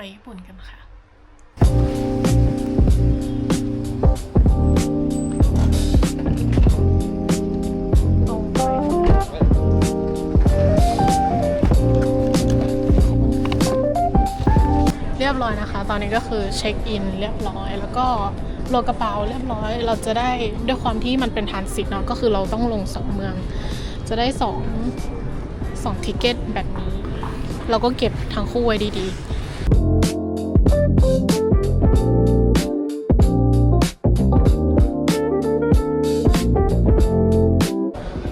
ไปญี่ปุ่นกันค่ะตรงไปเรียบร้อยนะคะ ตอนนี้ก็คือเช็คอินเรียบร้อย แล้วก็โหลดกระเป๋าเรียบร้อย เราจะได้ด้วยความที่มันเป็นทานสิตเนาะก็คือเราต้องลงสองเมือง จะได้สองสองทิเกตแบบนี้ เราก็เก็บทั้งคู่ไว้ดีๆ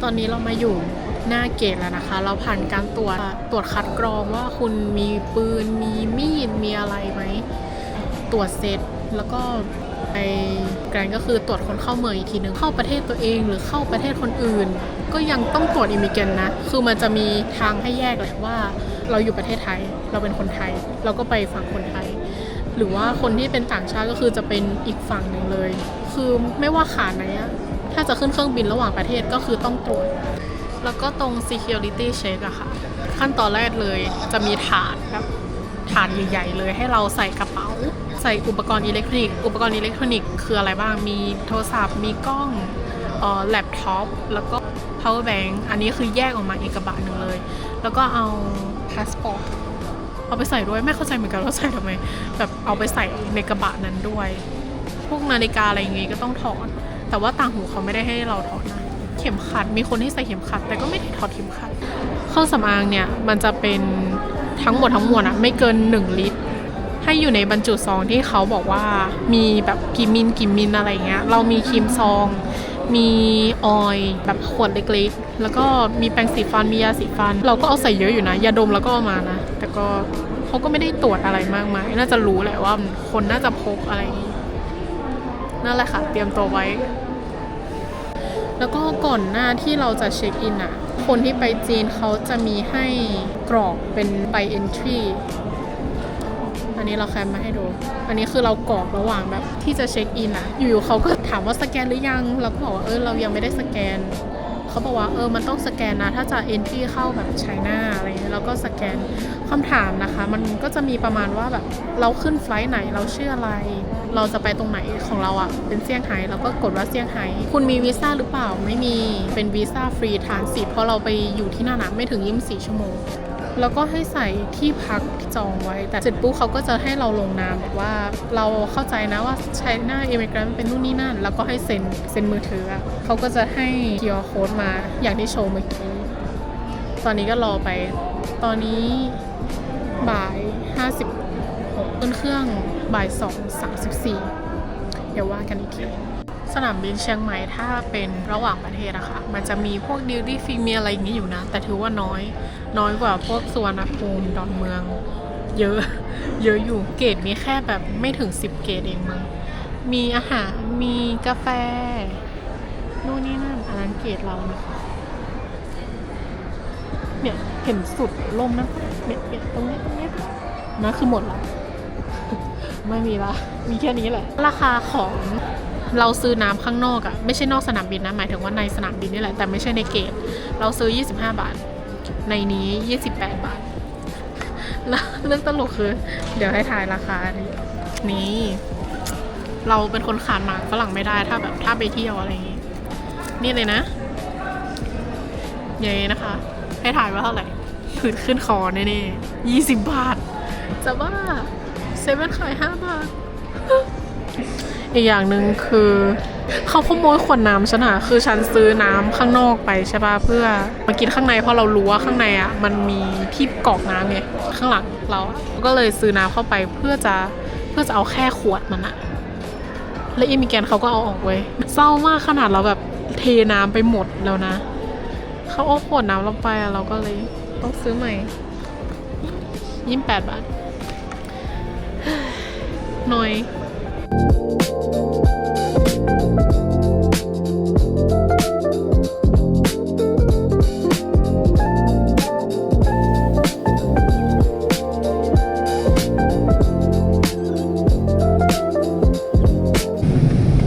อนนี้เรามาอยู่หน้าเกตแล้วนะคะ เราผ่านการตรวจตรวจคัดกรองว่าคุณมีปืน มีมีด มีอะไรไหม ตรวจเสร็จแล้วก็ไปแกรนก็คือตรวจคนเข้าเมืองอีกทีนึง เข้าประเทศตัวเองหรือเข้าประเทศคนอื่น ก็ยังต้องตรวจอิมิเกนนะ คือมันจะมีทางให้แยกแหละว่า เราอยู่ประเทศไทย เราเป็นคนไทย เราก็ไปฝั่งคนไทย หรือว่าคนที่เป็นต่างชาติก็คือจะเป็นอีกฝั่งหนึ่งเลย คือไม่ว่าขาไหนอะ ถ้าจะขึ้นเครื่องบินระหว่างประเทศก็คือต้องตรวจ แล้วก็ตรง security check อะค่ะ ขั้นตอนแรกเลยจะมีฐานแบบฐานใหญ่ ๆ เลยให้เราใส่กระเป๋า ใส่อุปกรณ์อิเล็กทรอนิกส์อุปกรณ์อิเล็กทรอนิกส์คืออะไรบ้างมีโทรศัพท์มีกล้องเอ่อแล็ปท็อปแล้วก็ power bank อันนี้คือแยกออกมาอีกกระบะหนึ่งเลย แล้วก็เอา passport เอาไปใส่ด้วยไม่เข้าใจเหมือนกันว่าใส่ทำไมแบบเอาไปใส่ในกระบะนั้นด้วย พวกนาฬิกาอะไรอย่างงี้ก็ต้องถอด แต่ว่าต่างหูเขาไม่ได้ให้เราถอดนะเข็มขัดมีคนที่ใส่เข็มขัด แต่ก็ไม่ได้ถอดเข็มขัด เครื่องสำอางเนี่ยมันจะเป็นทั้งหมดทั้งมวลอะไม่เกิน 1 ลิตร ให้อยู่ในบรรจุซองที่เขาบอกว่ามีแบบกี่มิลกี่มิลอะไรเงี้ยเรามีครีมซอง มีออยล์แบบขวดเล็กๆ แล้วก็มีแปรงสีฟันมียาสีฟัน เราก็เอาใส่เยอะอยู่นะยาดมแล้วก็เอามานะแต่ก็เขาก็ไม่ได้ตรวจอะไรมากมายน่าจะรู้แหละว่าคนน่าจะพกอะไรอย่างงี้ นั่นแหละค่ะ เตรียมตัวไว้ แล้วก็ก่อนหน้าที่เราจะเช็คอินอะ คนที่ไปจีนเขาจะมีให้กรอกเป็นใบ entry อันนี้เราแคปมาให้ดู อันนี้คือเรากรอกระหว่างแบบที่จะเช็คอินอะอยู่ๆเขาก็ถามว่าสแกนหรือยัง เราก็บอกว่าเออเรายังไม่ได้สแกน เขาบอกว่าเออมันต้องสแกนนะถ้าจะ entry เข้าแบบไชน่าอะไรเงี้ยเราก็สแกนคำถามนะคะ มันก็จะมีประมาณว่าแบบเราขึ้นไฟล์ไหนเราชื่ออะไร เราจะไปตรงไหนของเราอะเป็นเซี่ยงไฮ้เราก็กดว่าเซี่ยงไฮ้คุณมีวีซ่าหรือเปล่าไม่มีเป็นวีซ่าฟรีทานสิเพราะเราไปอยู่ที่นั่นนะไม่ถึง24ชั่วโมง แล้วก็ให้ใส่ที่พักที่จองไว้ แต่เสร็จปุ๊บเขาก็จะให้เราลงนามแบบว่าเราเข้าใจนะว่าใช้หน้าเอเมริกันเป็นนู่นนี่นั่น แล้วก็ให้เซ็นเซ็นมือถือเขาก็จะให้ QR code มาอย่างที่โชว์เมื่อกี้ ตอนนี้ก็รอไป ตอนนี้บ่าย 56ต้นเครื่องบ่าย2 34 เดี๋ยวว่ากันอีกที สนามบินเชียงใหม่ถ้าเป็นระหว่างประเทศอะค่ะ มันจะมีพวกดิวตี้ฟรีมีอะไรอย่างนี้อยู่นะ แต่ถือว่าน้อย น้อยกว่าพวกสุวรรณภูมิดอนเมือง เยอะ เยอะอยู่เกรดมีแค่แบบไม่ถึง 10 เกรดเองมั้งมีอาหารมีกาแฟนู่นนี่นั่นอันนั้นเกรดเรานะคะเนี่ยเห็นสุดลมนะเนี่ยเนี่ยตรงนี้ตรงนี้นะคือหมดแล้วไม่มีละมีแค่นี้แหละ ราคาของ เราซื้อน้ำข้างนอกอะไม่ใช่นอกสนามบินนะหมายถึงว่าในสนามบินนี่แหละแต่ไม่ใช่ในเกตเราซื้อ 25 บาท ในนี้ 28 บาทแล้วเรื่องตลกคือ เดี๋ยวให้ทายราคานี้นี่เราเป็นคนขาดหมากฝรั่งไม่ได้ถ้าแบบถ้าไปเที่ยวอะไรอย่างงี้นี่เลยนะเย้นะคะ ให้ถ่ายว่าเท่าไหร่ขึ้นขึ้นคอแน่ๆยี่สิบบาท จะบ้าเซเว่นขายห้าบาท อีกอย่างหนึ่งคือเขาขโมยขวดน้ำฉันอะคือฉันซื้อน้ำข้างนอกไปใช่ป่ะเพื่อมากินข้างในเพราะเรารู้ว่าข้างในอะมันมีที่กรอกน้ำไงข้างหลังเราก็เลยซื้อน้ำเข้าไปเพื่อจะเพื่อจะเอาแค่ขวดมันอะและอิมิแกนเขาก็เอาออกเว้ยเศร้ามากขนาดเราแบบเทน้ำไปหมดแล้วนะเขาเอาขวดน้ำเราไปอะเราก็เลยต้องซื้อใหม่ยี่สิบแปดบาทหน่อย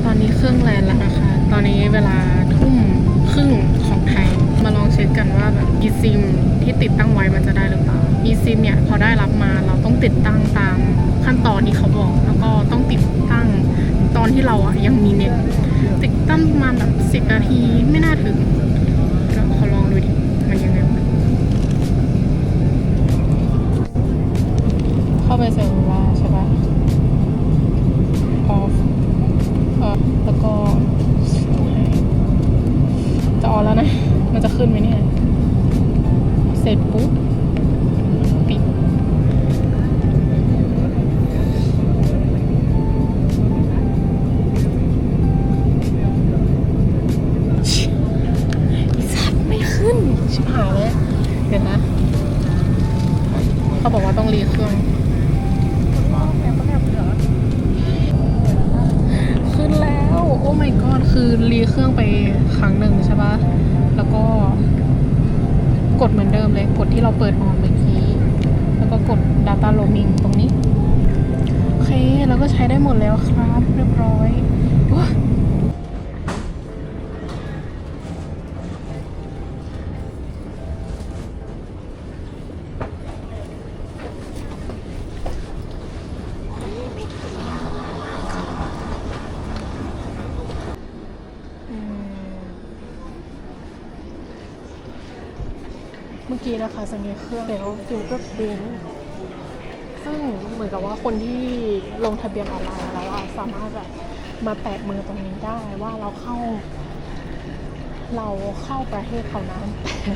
ตอนนี้เครื่องแลนแล้วนะคะตอนนี้เวลาทุ่มครึ่งของไทยมาลองเช็คกันว่าแบบ e ซิมที่ติดตั้งไว้มันจะได้หรือเปล่า e ซิมเนี่ยพอได้รับมาเราต้องติดตั้งตามขั้นตอนที่เขาบอก แล้วก็ต้องติด อนที่เราอะยังมีเน็ตติดตั้งประมาณแบบสิบนาทีไม่น่าถึงเดี๋ยวขอลองดูดิมันยังไงวะเข้าไปเซลลูล่าใช่ปะ off เออแล้วก็จะออนแล้วนะ มันจะขึ้นไหมเนี่ย เสร็จปุ๊บ ด data roaming ตรงนี้ โอเคแล้วก็ใช้ได้หมดแล้วครับ เรียบร้อยว้าเมื่อกี้นะคะสังเกตเครื่องแล้วฟิลก็บิน ซึ่งเหมือนกับว่าคนที่ลงทะเบียนออนไลน์แล้วอะสามารถแบบมาแตะมือตรงนี้ได้ว่าเราเข้า เราเข้าประเทศเขานั้นแต่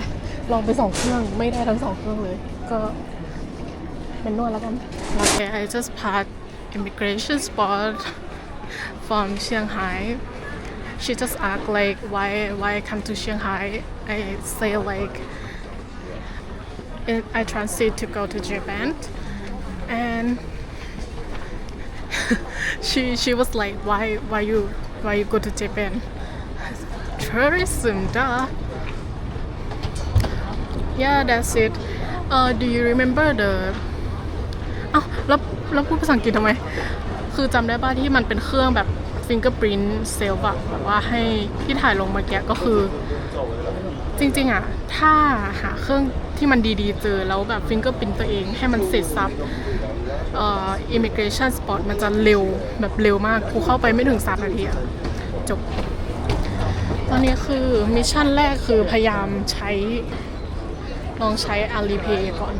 ลองไปสองเครื่องไม่ได้ทั้งสองเครื่องเลย ก็เป็นนวดแล้วกัน Okay I just passed immigration spot from Shanghai she just asked like why why I come to Shanghai I say like I transit to go to Japan and she she was like why why you why you go to Japan tourism duh yeah that's it uh do you remember the อ้าวแล้วแล้วพูดภาษาอังกฤษทำไม คือจำได้ป่ะที่มันเป็นเครื่องแบบ fingerprint self อะแบบว่าให้ที่ถ่ายลงเมื่อกี้ก็คือ จริงๆอะถ้าหาเครื่องที่มันดีๆ เจอแล้วแบบฟิงเกอร์ปินตัวเองให้มันเสร็จซับเอ่อ immigration spot มันจะเร็วแบบเร็วมากกูเข้าไปไม่ถึงสามนาทีอะจบ ตอนนี้คือมิชชั่นแรกคือพยายามใช้ลองใช้อาลีเพย์ก่อน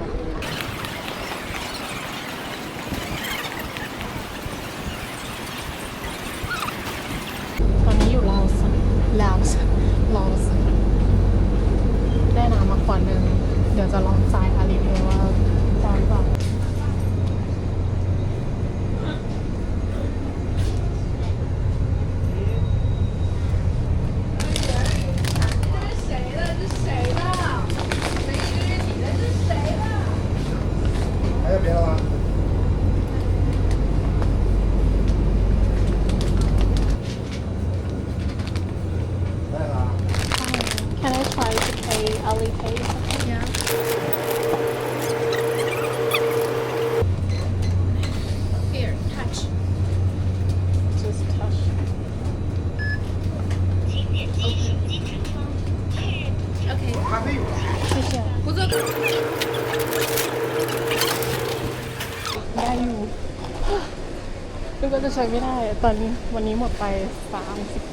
ใช้ไม่ได้ ตอนนี้วันนี้หมดไปสามสิบ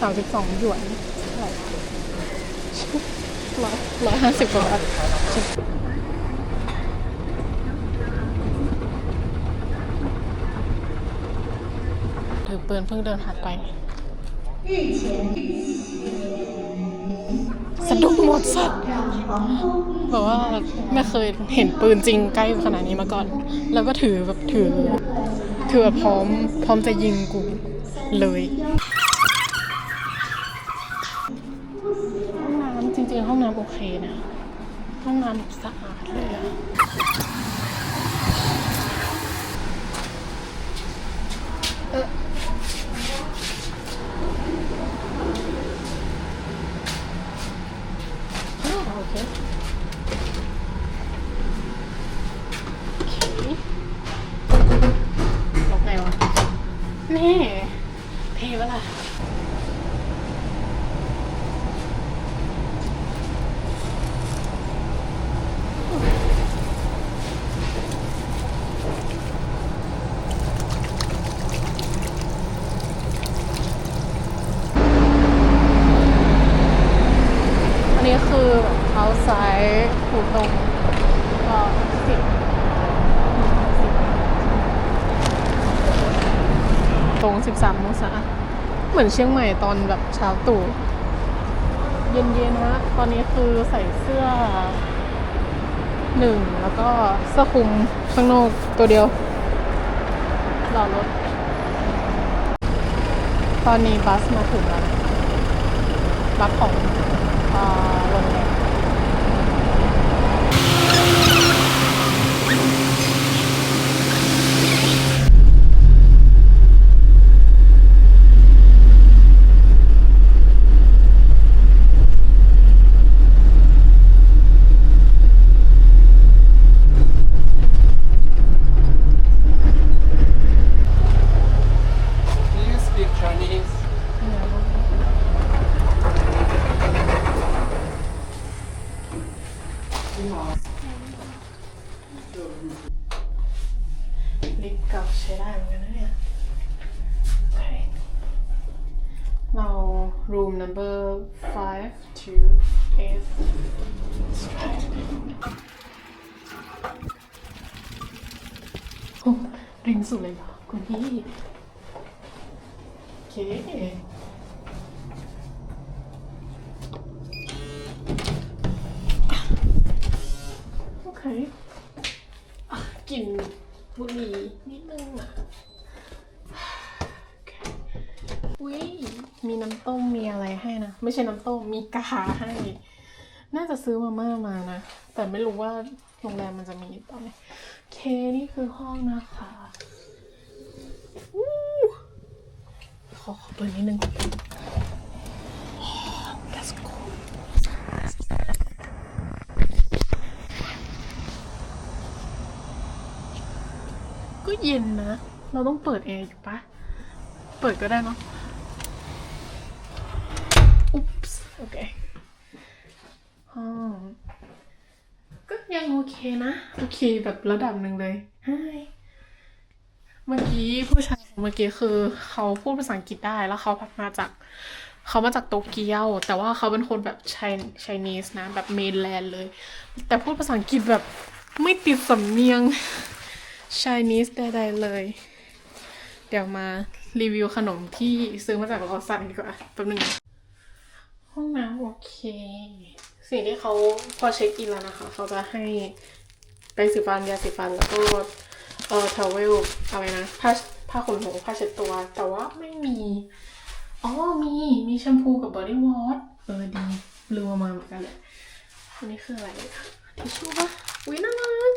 สามสิบสองหยวนเท่าไหร่ร้อยร้อยห้าสิบกว่าบาทถือปืนเพิ่งเดินผ่านไปสะดุ้งหมดสัตว์แบบว่าไม่เคยเห็นปืนจริงใกล้ขนาดนี้มาก่อน แล้วก็ถือแบบถือ คือแบบพร้อมพร้อมจะยิงกูเลย ห้องน้ำจริงๆ ห้องน้ำโอเคนะ ห้องน้ำสะอาดเลยอะเอออ้าวโอเค โอเคล็อกไงวะแน่เทปะล่ะ 13องศา เหมือนเชียงใหม่ตอนแบบเช้าตู่เย็นๆนะ ตอนนี้คือใส่เสื้อหนึ่งแล้วก็เสื้อคลุมข้างนอกตัวเดียวรอรถ ตอนนี้บัสมาถึงแล้วบัสของอ่าโรงแรม Do you speak Chinese? ลิฟต์เก่าใช้ได้เหมือนกันนะเนี่ยโอเคเรา room number five two eight โอ้ ริงสุดเลยเหรอคุณพี่ โอเค โอเคอะกลิ่นบุหรี่นิดนึงอะโอเคอุ้ยมีน้ำต้มมีอะไรให้นะ ไม่ใช่น้ำต้มมีกาให้ น่าจะซื้อมาม่ามานะ แต่ไม่รู้ว่าโรงแรมมันจะมีตอนไหนโอ เคนี่คือห้องนะคะอู้ขอขอเปิดนิดนึง Let's go ก็เย็นนะ เราต้องเปิดแอร์อยู่ปะ เปิดก็ได้เนาะ อุ๊ปส์โอเคห้องก็ยังโอเค นะ โอเคแบบระดับหนึ่งเลยไฮเมื่อกี้ผู้ชายเมื่อกี้คือ เขาพูดภาษาอังกฤษได้แล้วเขามาจาก เขามาจากโตเกียว แต่ว่าเขาเป็นคนแบบไชไชนีสนะ แบบเมนแลนด์เลย แต่พูดภาษาอังกฤษแบบไม่ติดสำเนียง Chinese ใดๆเลย เดี๋ยวมารีวิวขนมที่ซื้อมาจากลอสันดีกว่าแป๊บนึงนะห้องน้ำโอเค สิ่งที่เขาพอเช็คอินแล้วนะคะ เขาจะให้ ไปสีฟันยาสีฟันแล้วก็เอ่อทาวเวลอะไรนะผ้าผ้าขนหนูผ้าเช็ดตัว แต่ว่าไม่มีอ๋อมีมีแชมพูกับบอดี้วอชเออดีลืมเอมาเหมือนกันเลยอันนี้คืออะไรทิชชู่ปะอุ้ยน่ารัก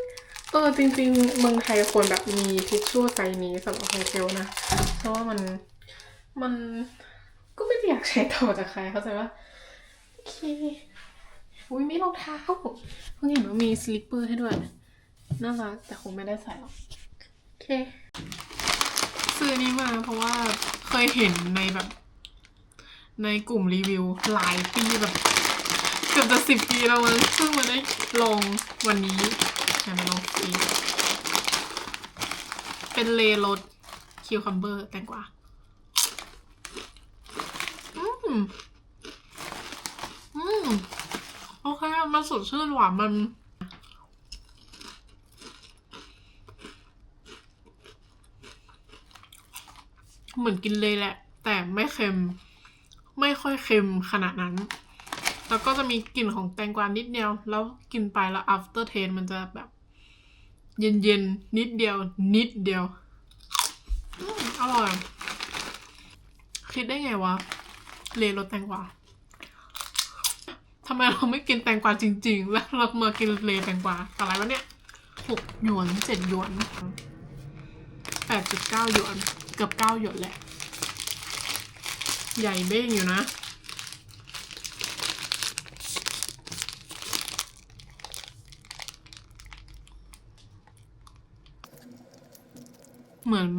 เออจริงๆเมืองไทยควรแบบมีทิชชู่ไซนี้สำหรับโฮเทลนะเพราะว่ามันมันก็ไม่ได้อยากใช้ต่อจากใครเข้าใจปะโอเคอุ้ยมีรองเท้าเพิ่งเห็นว่ามีสลิปเปอร์ให้ด้วย น่ารักแต่คงไม่ได้ใส่หรอกโอเค ซื้อนี้มาเพราะว่าเคยเห็นในแบบ ในกลุ่มรีวิวหลายปีแบบเกือบจะสิบปีแล้วมั้งเพิ่งมาได้ลองวันนี้ใช่ไหมลองฟรีเป็นเลรสคิวคัมเบอร์แตงกวาอืมอืมโอเคมันสดชื่นหวานมัน เหมือนกินเลยแหละ แต่ไม่เค็ม ไม่ค่อยเค็มขนาดนั้น แล้วก็จะมีกลิ่นของแตงกวานิดเดียว แล้วกินไปแล้ว after taste มันจะแบบ เย็นๆ นิดเดียว นิดเดียวอร่อย คิดได้ไงวะ เลรสแตงกวาทำไมเราไม่กินแตงกวาจริง ๆ แล้วเรามากินเลแตงกวาอะไรวะเนี่ยหกหยวนเจ็ดหยวนแปดจุดเก้าหยวน เกือบเก้าหยวนแหละ ใหญ่เบ้งอยู่นะ เหมือน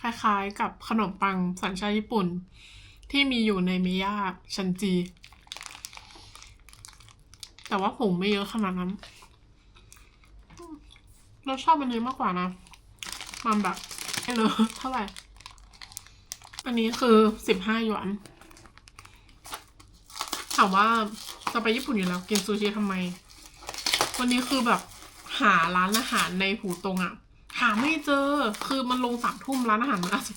คล้ายๆกับขนมปังสัญชาติญี่ปุ่น ที่มีอยู่ในมิยาชันจี แต่ว่าผงไม่เยอะขนาดนั้นเราชอบอันนี้มากกว่านะ มันแบบไม่เลอะเท่าไหร่ อันนี้คือสิบห้าหยวน ถามว่าจะไปญี่ปุ่นอยู่แล้ว กินซูชิทำไม วันนี้คือแบบหาร้านอาหารในหูตรงอะหาไม่เจอ คือมันลงสามทุ่มร้านอาหารมันอาจจะ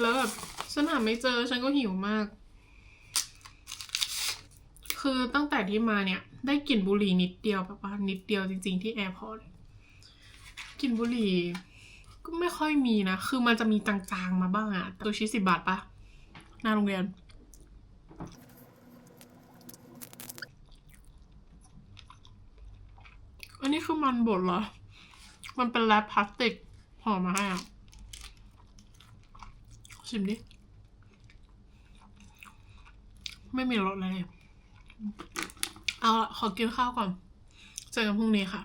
แล้วแบบฉันหาไม่เจอ ฉันก็หิวมาก คือตั้งแต่ที่มาเนี่ย ได้กลิ่นบุหรี่นิดเดียวแบบว่านิดเดียวจริง ๆ ที่แอร์พอร์ตกลิ่นบุหรี่ ก็ไม่ค่อยมีนะ คือมันจะมีจางๆมาบ้างอะตัวชิ้สิบบาทปะหน้าโรงเรียน อันนี้คือมันบดเหรอ มันเป็นแรปพลาสติกห่อมาให้อะชิมดิ ไม่มีรสเลย เอาละขอกินข้าวก่อน เจอกันพรุ่งนี้ค่ะ